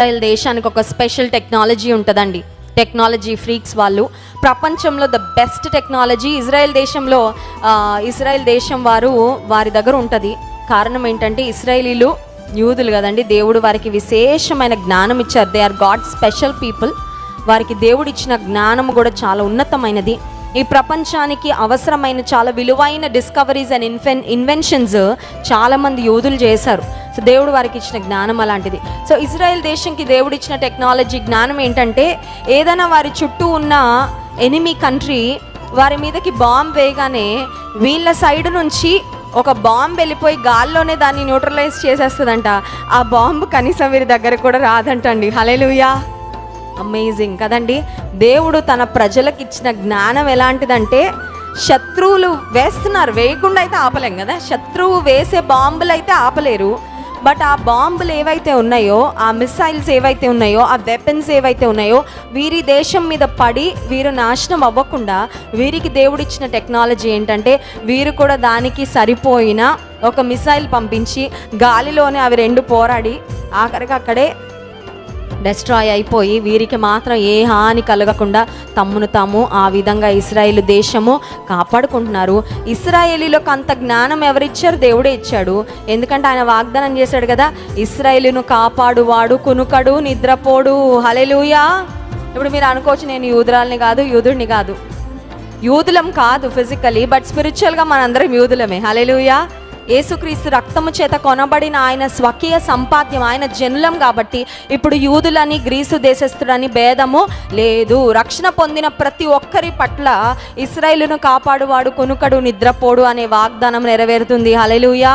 Israel దేశానికి ఒక special technology ఉంటుందండి. టెక్నాలజీ ఫ్రీక్స్ వాళ్ళు. ప్రపంచంలో ద బెస్ట్ టెక్నాలజీ ఇజ్రాయెల్ దేశంలో ఇజ్రాయెల్ దేశం వారు వారి దగ్గర ఉంటుంది. కారణం ఏంటంటే ఇస్రాయేలీలు యూదులు కదండి దేవుడు వారికి విశేషమైన జ్ఞానం ఇచ్చారు. They are God special people వారికి దేవుడు ఇచ్చిన జ్ఞానం కూడా చాలా ఉన్నతమైనది. ఈ ప్రపంచానికి అవసరమైన చాలా విలువైన డిస్కవరీస్ అండ్ ఇన్ఫెన్ ఇన్వెన్షన్స్ చాలామంది యూదులు చేశారు. సో దేవుడు వారికి ఇచ్చిన జ్ఞానం అలాంటిది. సో ఇజ్రాయెల్ దేశంకి దేవుడు ఇచ్చిన టెక్నాలజీ జ్ఞానం ఏంటంటే ఏదైనా వారి చుట్టూ ఉన్న ఎనిమీ కంట్రీ వారి మీదకి బాంబ్ వేయగానే వీళ్ళ సైడ్ నుంచి ఒక బాంబ్ వెళ్ళిపోయి గాల్లోనే దాన్ని న్యూట్రలైజ్ చేసేస్తుందంట. ఆ బాంబు కనీసం వీరి దగ్గర కూడా రాదంటండి. హలేలుయా అమేజింగ్ కదండి. దేవుడు తన ప్రజలకు ఇచ్చిన జ్ఞానం ఎలాంటిదంటే శత్రువులు వేస్తున్నారు. వేయకుండా అయితే ఆపలేం కదా? శత్రువు వేసే బాంబులు అయితే ఆపలేరు. బట్ ఆ బాంబులు ఏవైతే ఉన్నాయో ఆ మిసైల్స్ ఏవైతే ఉన్నాయో ఆ వెపన్స్ ఏవైతే ఉన్నాయో వీరి దేశం మీద పడి వీరు నాశనం అవ్వకుండా వీరికి దేవుడిచ్చిన టెక్నాలజీ ఏంటంటే వీరు కూడా దానికి సరిపోయిన ఒక మిసైల్ పంపించి గాలిలోనే అవి రెండు పోరాడి ఆఖరికి అక్కడే డెస్ట్రాయ్ అయిపోయి వీరికి మాత్రం ఏ హాని కలగకుండా తమ్మును తాము ఆ విధంగా ఇస్రాయేల్ దేశము కాపాడుకుంటున్నారు. ఇస్రాయేలీలకు అంత జ్ఞానం ఎవరిచ్చారు? దేవుడే ఇచ్చాడు. ఎందుకంటే ఆయన వాగ్దానం చేశాడు కదా ఇస్రాయేలును కాపాడువాడు కునుకడు నిద్రపోడు. హలెలుయా ఇప్పుడు మీరు అనుకోవచ్చు నేను యూదురాల్ని కాదు యూదుడిని కాదు. యూదులం కాదు ఫిజికలీ బట్ స్పిరిచువల్గా మనందరం యూదులమే. హలెలుయా యేసుక్రీస్తు రక్తము చేత కొనబడిన ఆయన స్వకీయ సంపాద్యం ఆయన జనులం కాబట్టి ఇప్పుడు యూదులని గ్రీసు దేశస్థుడని భేదము లేదు. రక్షణ పొందిన ప్రతి ఒక్కరి పట్ల ఇస్రాయేలును కాపాడువాడు కొనుకడు నిద్రపోడు అనే వాగ్దానం నెరవేరుతుంది. హలెలుయా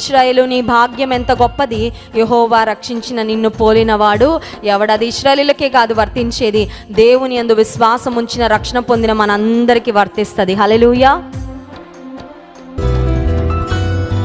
ఇస్రాయేలు నీ భాగ్యం ఎంత గొప్పది? యహోవా రక్షించిన నిన్ను పోలినవాడు ఎవడది? ఇస్రాయేలులకే కాదు వర్తించేది. దేవుని అందు విశ్వాసం ఉంచిన రక్షణ పొందిన మనందరికీ వర్తిస్తుంది. హలెలుయా